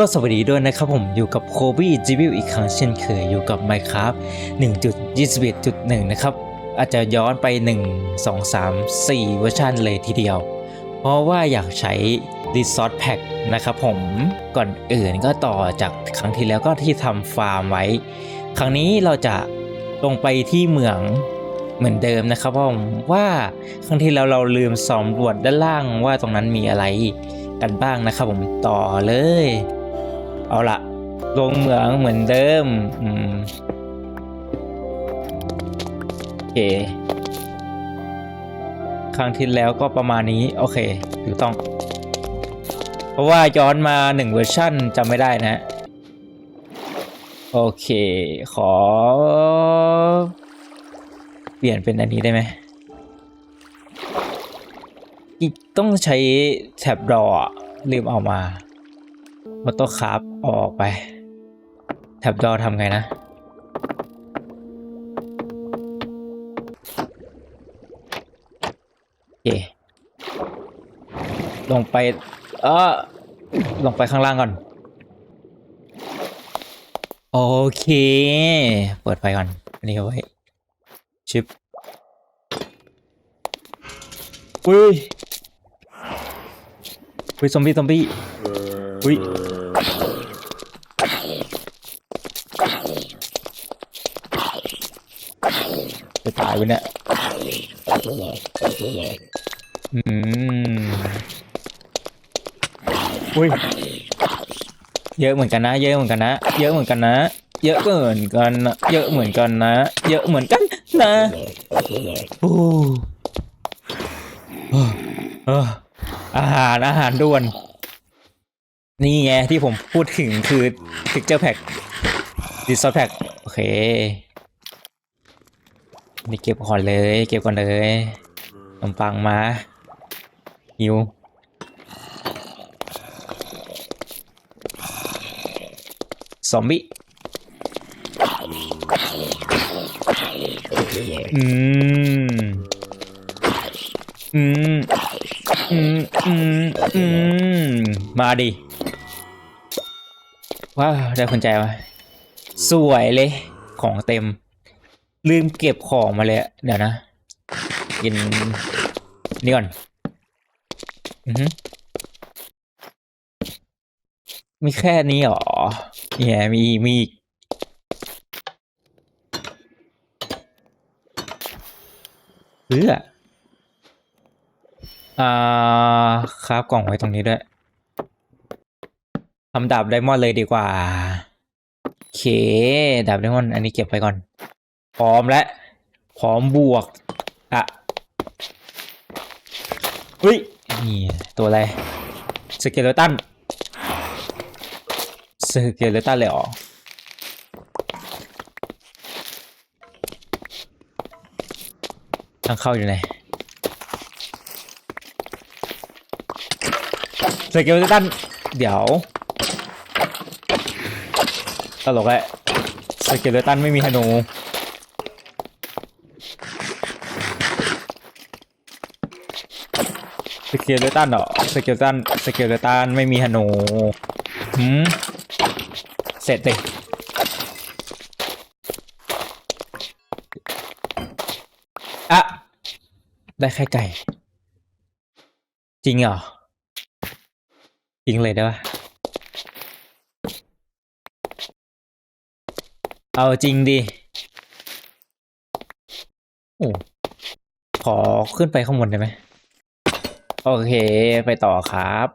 ก็สวัสดีด้วยนะครับผมอยู่กับโคบี้จิบิวอีกครั้งเช่นเคยอยู่กับ Minecraft 1.21.1 นะครับ อาจจะย้อนไป 1 2 3 4 เวอร์ชันเลยทีเดียว เพราะว่าอยากใช้ Resort Pack นะครับผมก่อนอื่นก็ต่อจากครั้งที่แล้วก็ที่ทำฟาร์มไว้ ครั้งนี้เราจะลงไปที่เมืองเหมือนเดิมนะครับผมว่าครั้งที่แล้วเราลืมสำรวจด้านล่างว่าตรงนั้นมีอะไรกันบ้างนะครับผมต่อเลย เอาละลงเหมืองเหมือนเดิม อืมโอเค ครั้งที่แล้วก็ประมาณนี้ โอเค ถูกต้อง เพราะว่าย้อนมาหนึ่งเวอร์ชั่นจำไม่ได้นะ โอเค ขอ เปลี่ยนเป็นอันนี้ได้ไหมต้องใช้แท็บรอลืมเอามา มอโต้คราฟออกไป แท็บดอทำไงนะ โอเค ลงไป เออลงไปข้างล่างก่อน โอเค เปิดไฟก่อน อันนี้เอาไว้ ชิปอุ้ยอุ้ยซอมบี้ซอมบี้ อุ้ยจะตายไปเนี่ย อืม อุ้ย เยอะเหมือนกันนะ เยอะเหมือนกันนะ เยอะเหมือนกันนะ เยอะเหมือนกันนะ เยอะเหมือนกันนะ เยอะเหมือนกันนะโอ้ออเอออาหารอาหารด่วน นี่ไงที่ผมพูดถึงคือ Picture Pack Resort Pack โอเคนี่เก็บก่อนเลย เก็บก่อนเลยขนมปังมาหิวซอมบี้อืม อืม อืม อืม อืม มาดิ ว้าวได้คนใจมาสวยเลยของเต็ม ลืมเก็บของมาเลยเดี๋ยวนะกินนี่ก่อน อือหือมีแค่นี้หรอเนี่ยมีมีเพื่ออ่าครับกล่องไว้ตรงนี้ด้วย ทำดาบไดมอนด์เลยดีกว่าโอเค ดาบไดมอนด์อันนี้เก็บไปก่อน พร้อมแล้วพร้อมบวก อะเฮ้ยนี่ตัวอะไร สเกเลตันสเกเลตันเลยเหรอทางเข้าอยู่ไหนสเกเลตันเดี๋ยว ตลกแหละสเกเลตันไม่มีธนูสเกเลตันเหรอสเกเลตันสเกเลตันไม่มีธนูหืมเสร็จเลยอะได้แค่ไก่ จริงเหรอ จริงเลยได้ปะ เอาจริงดิโอ้ขอขึ้นไปข้างบนได้ไหม โอเค ไปต่อครับ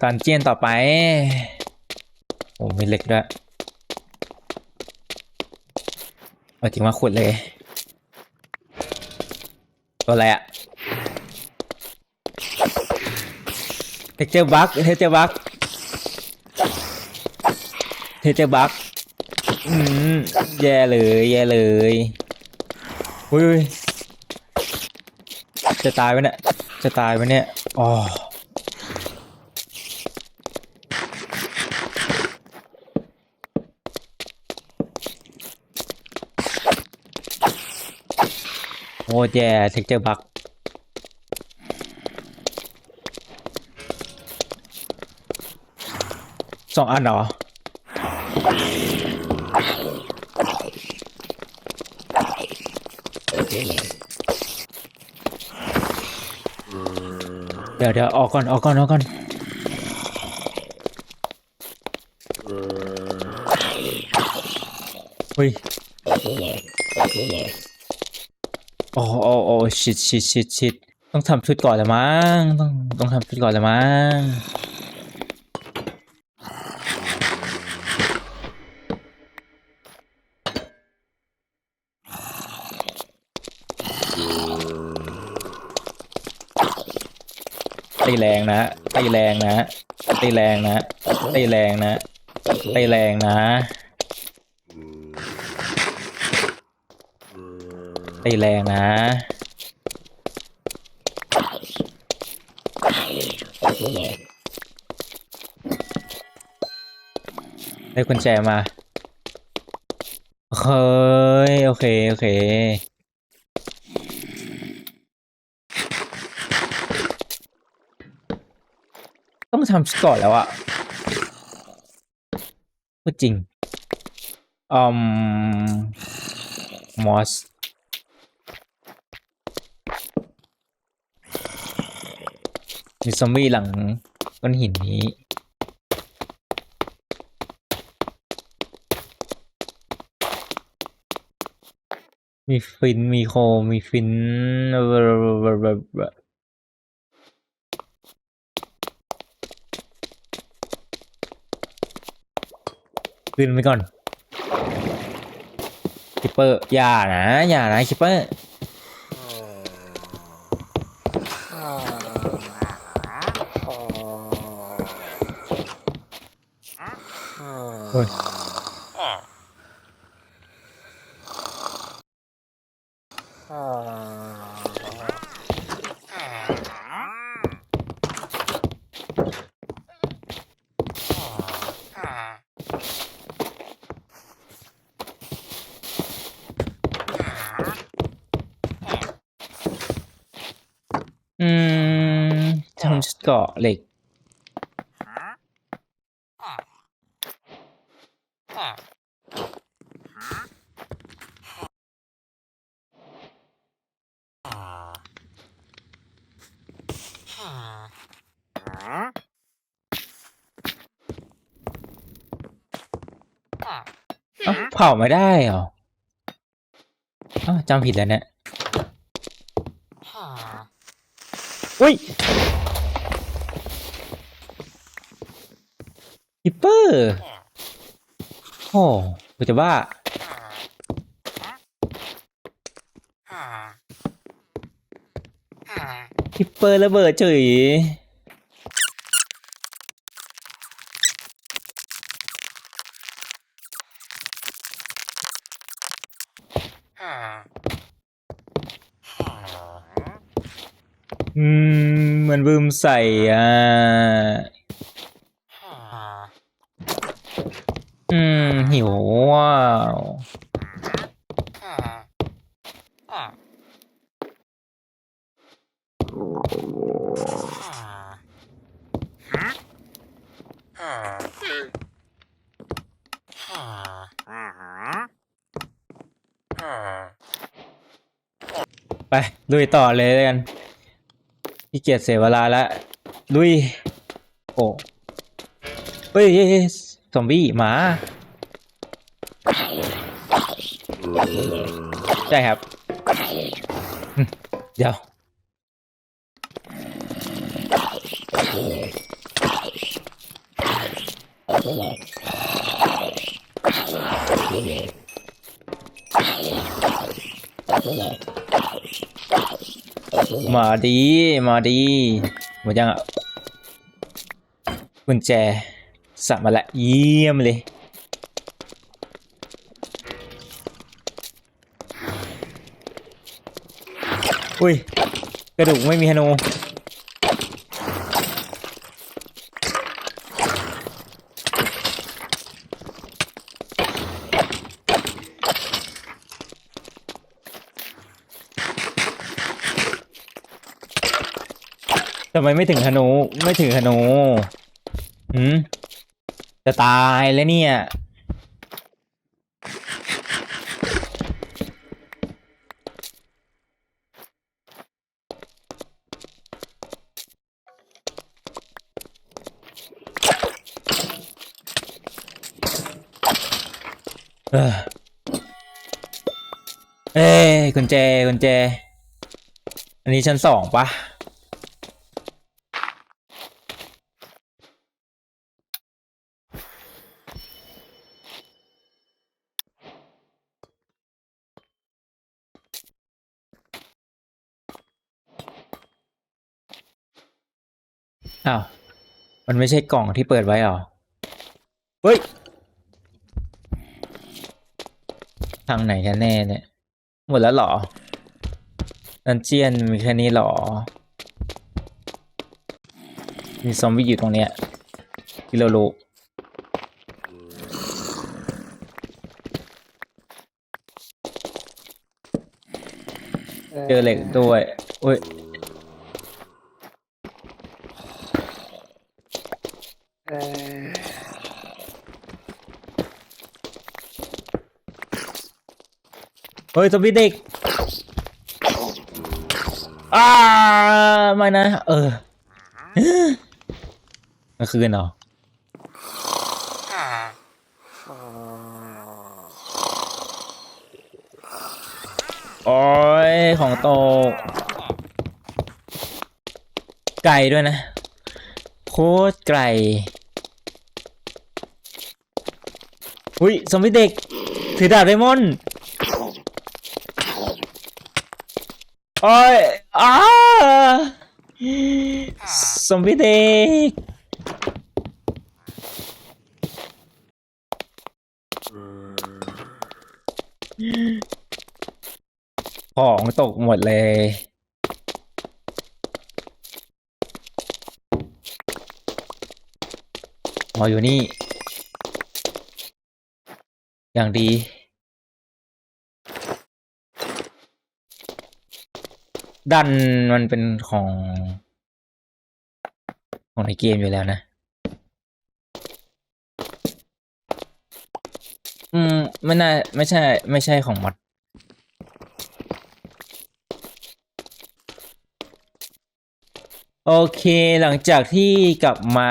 ดันเจียนต่อไป โอ้มีเหล็กด้วยเอาจริงมาขุดเลย ตัวอะไรอะเทเจอร์บักเทเจอร์บัก เทเจอบักอืมแย่เลย แย่เลยอุ้ยจะตายไหมเนี่ย จะตายไหมเนี่ยอ๋อโอ้แย่เท็กเจอร์บักสองอันเหรอ เดี๋ยวเดี๋ยวออกก่อนออกก่อนออกก่อนเฮ้ยโอ้โอ้โอ้ชิดชิดชิดชิดต้องทำชุดก่อนละมั้งต้องต้องทำชุดก่อนละมั้ง ตีแรงนะตีแรงนะตีแรงนะตีแรงนะตีแรงนะตีแรงนะได้กุญแจมาเฮ้ยโอเค โอเค ต้อง ทำสกอนแล้วอะพูดจริงอืมมอสมีซอมบี้หลังก้อนหินนี้มีฟิน มีโค มีฟิน ขึ้นไปก่อนคิปเปอร์อย่านะอย่านะคิปเปอร์โอ้ยอืมทำชุด เกาะเหล็ก เอ้าเผาไม่ได้เหรออ้าวจำผิดแล้วเนี่ย อุ้ยคิปเป อโอ้กูจะบ้าคิปเปอร์ระเบิดเฉยอืมเหมือนบืมใส่อะ อืม หิวว้าวไปลุยต่อเลยกันขี้เกียจเสียเวลาแล้วลุย โอ้เฮ้ยเฮ้ยเฮ้ยซอมบี้หมา ใช่ครับ เดี๋ยว มาดี มาดีหมดยังอะกุญแจสับมาละเยี่ยมเลย อุ้ย กระดูกไม่มีฮนูทำไมไม่ถึงฮนู ไม่ถึงฮนู หืม จะตายแล้วเนี่ย เอ้ยกุญแจกุญแจ อันนี้ชั้นสองปะอ้าว มันไม่ใช่กล่องที่เปิดไว้หรอ เฮ้ย ทางไหนกันแน่เนี่ย หมดแล้วเหรอดันเจียนมีแค่นี้เหรอ มีซอมบี้อยู่ตรงเนี้ยที่เรารู้เจอเหล็กด้วย อุ้ย เออ เฮ้ยซอมบี้เด็กอ้าไม่นะ เออเมื่อคืนเหรอโอ้ยของโต ไก่ด้วยนะ โคตรไก่อุ้ยซอมบี้เด็ก ถือดาบไดมอนด์ โอ้ยอ้าซอมบี้เด็กของตกหมดเลย อ๋ออยู่นี่ อย่างดี ดันมันเป็นของ ของในเกมอยู่แล้วนะ อืม ไม่น่า ไม่ใช่ ไม่ใช่ของมอดโอเค หลังจากที่กลับมา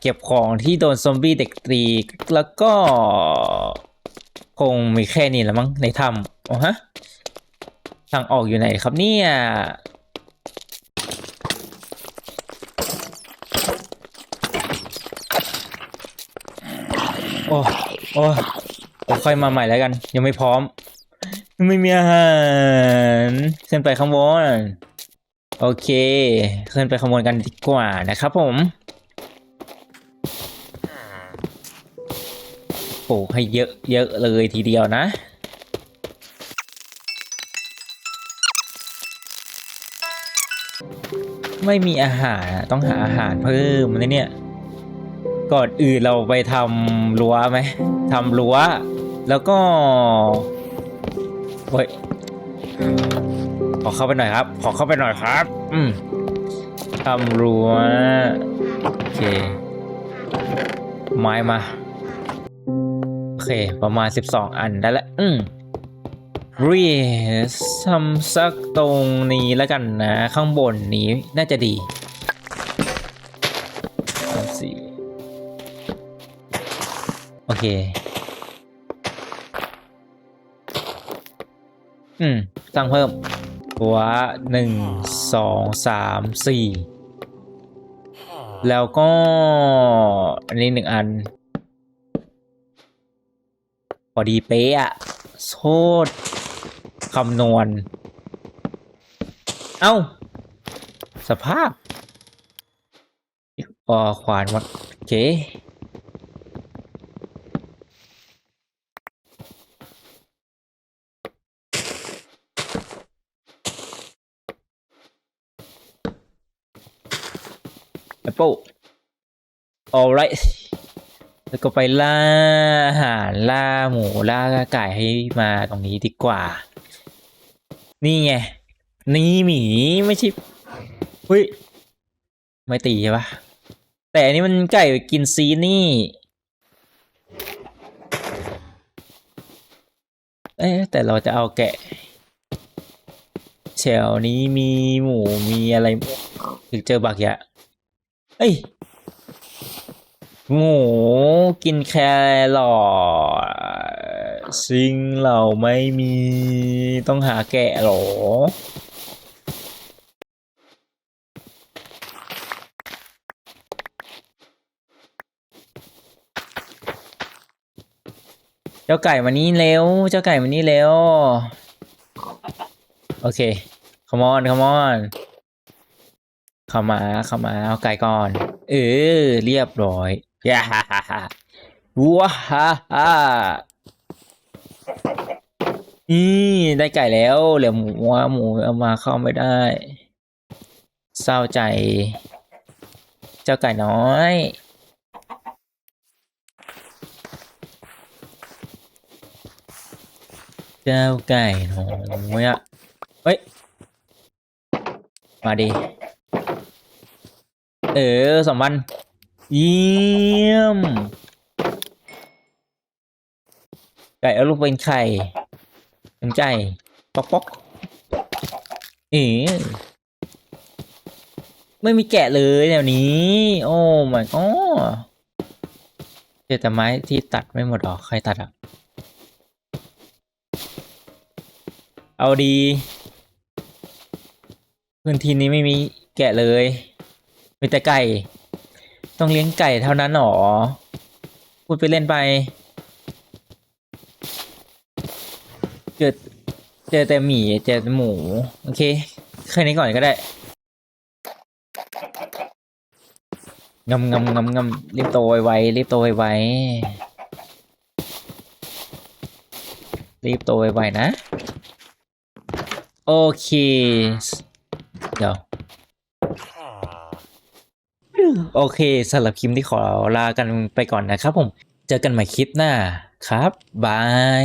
เก็บของที่โดนซอมบี้เด็กตีแล้วก็ คงมีแค่นี้แหละมั้งในถ้ำโอ้ฮะ ทางออกอยู่ไหนครับเนี่ยโอ้โอ้ค่อยมาใหม่แล้วกัน ยังไม่พร้อม ไม่มีอาหารขึ้นไปข้างบนโอเคขึ้นไปขโมยกันดีกว่านะครับผมปลูกให้เยอะเยอะเลยทีเดียวนะ ไม่มีอาหารอะต้องหาอาหารเพิ่มนะเนี่ย ก่อนอื่นเราไปทำรั้วไหมทำรั้ว แล้วก็เฮ้ยขอเข้าไปหน่อยครับ ขอเข้าไปหน่อยครับ อืมทำรั้วโอเค ไม้มา โอเค ประมาณ 12 อันได้ละอืม รีทำสักตรงนี้แล้วกันนะ ข้างบนนี้น่าจะดีสามสี่โอเค อืมสร้างเพิ่มหัวหนึ่งสองสามสี่แล้วก็ อันนี้หนึ่งอัน พอดีเป๊ะอะโทษ คำนวณ เอ้า สภาพปอขวานวัดโอเค Apple alright แล้วก็ไปล่าอาหารล่าหมูล่าไก่ให้มาตรงนี้ดีกว่า นี่ไง นี่หมีไม่ใช่เฮ้ย ไม่ตีใช่ปะแต่อันนี้มันไก่กินซีนี่ เอ๊แต่เราจะเอาแกะแถวนี้มีหมูมีอะไรถึงเจอบากยะเอ้ย หมูกินแครอทซิงเราไม่มีต้องหาแกะหรอ เจ้าไก่มานี่เร็ว เจ้าไก่มานี่เร็ว โอเค come on come on เข้ามาเข้ามาเอาไก่ก่อน เออ เรียบร้อย ย่าฮ่าฮ่าฮ่าว้าฮ่าฮ่านี่ได้ไก่แล้วเหลือหมูว่าหมูเอามาเข้าไม่ได้ เศร้าใจ เจ้าไก่น้อยเจ้าไก่น้อยอะเฮ้ย มาดิ เออสองพัน เยี่ยม ไก่เอาลูกเป็นไข่เป็นไก่ป๊อกป๊อกเอ๋ไม่มีแกะเลยแนวนี้ โอ้ my god เจอแต่ไม้ที่ตัดไม่หมดหรอ ใครตัดอะ เอาดี พื้นที่นี้ไม่มีแกะเลย มีแต่ไก่ ต้องเลี้ยงไก่เท่านั้นหรอ พูดไปเล่นไป เจอเจอแต่หมีเจอแต่หมู โอเคแค่นี้ก่อนก็ได้งำงำงำงำรีบโตไวๆรีบโตไวๆรีบโตไวๆนะ โอเค เดี๋ยว โอเคสำหรับคลิปที่ขอลากันไปก่อนนะครับผม เจอกันใหม่คลิปหน้าครับบาย